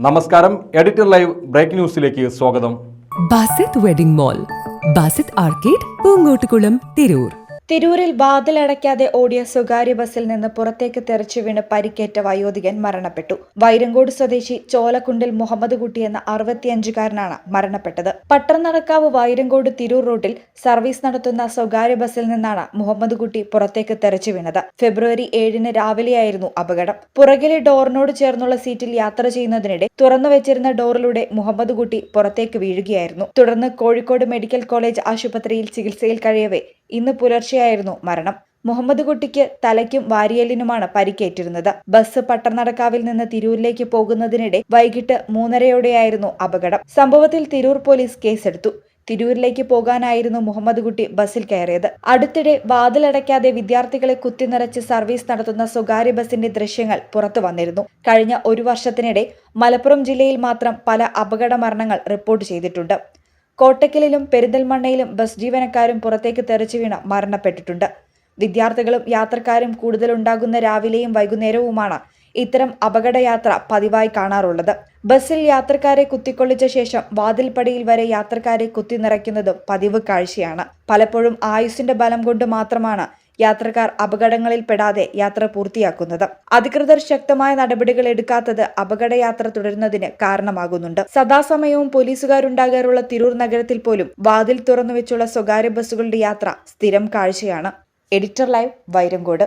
നമസ്കാരം. Editor live break ന്യൂസിലേക്ക് സ്വാഗതം. Basith wedding mall. Basith arcade Poongottukulam Tirur. തിരൂരിൽ വാതിലടയ്ക്കാതെ ഓടിയ സ്വകാര്യ ബസ്സിൽ നിന്ന് പുറത്തേക്ക് തെറിച്ചു വീണ് പരിക്കേറ്റ വയോധികൻ മരണപ്പെട്ടു. വൈരങ്കോട് സ്വദേശി ചോലക്കുണ്ടിൽ മുഹമ്മദ് കുട്ടി എന്ന അറുപത്തിയഞ്ചുകാരനാണ് മരണപ്പെട്ടത്. പട്ടർനടക്കാവ് വൈരങ്കോട് തിരൂർ റോഡിൽ സർവീസ് നടത്തുന്ന സ്വകാര്യ ബസ്സിൽ നിന്നാണ് മുഹമ്മദ് കുട്ടി പുറത്തേക്ക് തെറിച്ചു വീണത്. ഫെബ്രുവരി ഏഴിന് രാവിലെയായിരുന്നു അപകടം. പുറകിലെ ഡോറിനോട് ചേർന്നുള്ള സീറ്റിൽ യാത്ര ചെയ്യുന്നതിനിടെ തുറന്നു വെച്ചിരുന്ന ഡോറിലൂടെ മുഹമ്മദ് കുട്ടി പുറത്തേക്ക് വീഴുകയായിരുന്നു. തുടർന്ന് കോഴിക്കോട് മെഡിക്കൽ കോളേജ് ആശുപത്രിയിൽ ചികിത്സയിൽ കഴിയവേ ഇന്ന് പുലർച്ചെയായിരുന്നു മരണം. മുഹമ്മദ് കുട്ടിക്ക് തലയ്ക്കും വാരിയലിനുമാണ് പരിക്കേറ്റിരുന്നത്. ബസ് പട്ടണടക്കാവിൽ നിന്ന് തിരൂരിലേക്ക് പോകുന്നതിനിടെ വൈകിട്ട് മൂന്നരയോടെയായിരുന്നു അപകടം. സംഭവത്തിൽ തിരൂർ പോലീസ് കേസെടുത്തു. തിരൂരിലേക്ക് പോകാനായിരുന്നു മുഹമ്മദ് കുട്ടി ബസ്സിൽ കയറിയത്. അടുത്തിടെ വാതിലടയ്ക്കാതെ വിദ്യാർത്ഥികളെ കുത്തിനിറച്ച് സർവീസ് നടത്തുന്ന സ്വകാര്യ ബസിന്റെ ദൃശ്യങ്ങൾ പുറത്തു വന്നിരുന്നു. കഴിഞ്ഞ ഒരു വർഷത്തിനിടെ മലപ്പുറം ജില്ലയിൽ മാത്രം പല അപകട മരണങ്ങൾ റിപ്പോർട്ട് ചെയ്തിട്ടുണ്ട്. കോട്ടക്കലിലും പെരിന്തൽമണ്ണയിലും ബസ് ജീവനക്കാരും പുറത്തേക്ക് തെറിച്ചു വീണ് മരണപ്പെട്ടിട്ടുണ്ട്. വിദ്യാർത്ഥികളും യാത്രക്കാരും കൂടുതലുണ്ടാകുന്ന രാവിലെയും വൈകുന്നേരവുമാണ് ഇത്തരം അപകടയാത്ര പതിവായി കാണാറുള്ളത്. ബസ്സിൽ യാത്രക്കാരെ കുത്തിക്കൊള്ളിച്ച ശേഷം വാതിൽപ്പടിയിൽ വരെ യാത്രക്കാരെ കുത്തി നിറയ്ക്കുന്നതും പതിവ് കാഴ്ചയാണ്. പലപ്പോഴും ആയുസിന്റെ ബലം കൊണ്ട് മാത്രമാണ് യാത്രക്കാർ അപകടങ്ങളിൽ പെടാതെ യാത്ര പൂർത്തിയാക്കുന്നത്. അധികൃതർ ശക്തമായ നടപടികൾ എടുക്കാത്തത് അപകടയാത്ര തുടരുന്നതിന് കാരണമാകുന്നുണ്ട്. സദാസമയവും പോലീസുകാരുണ്ടാകാറുള്ള തിരൂർ നഗരത്തിൽ പോലും വാതിൽ തുറന്നു വെച്ചുള്ള സ്വകാര്യ ബസ്സുകളുടെ യാത്ര സ്ഥിരം കാഴ്ചയാണ്. Editor live Vairankode.